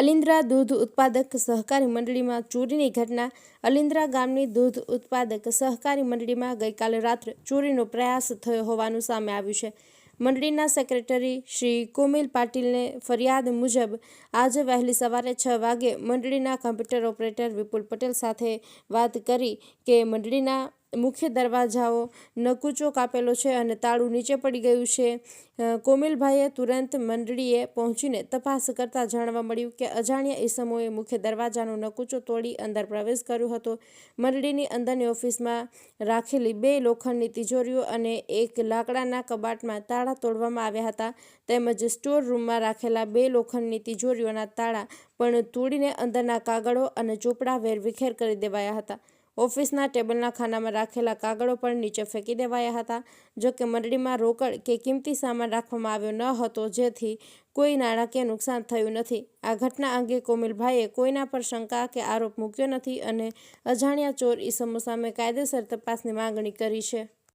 અલિન્દ્રા દૂધ ઉત્પાદક સહકારી મંડળીમાં ચોરીની ઘટના. અલિન્દ્રા ગામની દૂધ ઉત્પાદક સહકારી મંડળીમાં ગઈકાલે રાત્રે ચોરીનો પ્રયાસ થયો હોવાનું સામે આવ્યું છે. મંડળીના સેક્રેટરી શ્રી કોમિલ પાટીલને ફરિયાદ મુજબ આજે વહેલી સવારે છ વાગે મંડળીના કમ્પ્યુટર ઓપરેટર વિપુલ પટેલ સાથે વાત કરી કે મંડળીના મુખ્ય દરવાજાઓ નકુચો કાપેલો છે અને તાળું નીચે પડી ગયું છે. કોમિલભાઈએ તુરંત મંડળીએ પહોંચીને તપાસ કરતા જાણવા મળ્યું કે અજાણ્યા ઈસમોએ મુખ્ય દરવાજાનો નકુચો તોડી અંદર પ્રવેશ કર્યો હતો. મંડળીની અંદરની ઓફિસમાં રાખેલી બે લોખંડની તિજોરીઓ અને એક લાકડાના કબાટમાં તાળા તોડવામાં આવ્યા હતા. તેમજ સ્ટોર રૂમમાં રાખેલા બે લોખંડની તિજોરીઓના તાળા પણ તોડીને અંદરના કાગળો અને ચોપડા વેરવિખેર કરી દેવાયા હતા. ઓફિસના ટેબલના ખાનામાં રાખેલા કાગળો પણ નીચે ફેંકી દેવાયા હતા. જો કે મંડળીમાં રોકડ કે કિંમતી સામાન રાખવામાં આવ્યો ન હતો, જેથી કોઈ નાણાકીય નુકસાન થયું નથી. આ ઘટના અંગે કોમિલભાઈએ કોઈના પર શંકા કે આરોપ મૂક્યો નથી અને અજાણ્યા ચોર ઈસમો સામે કાયદેસર તપાસની માંગણી કરી છે.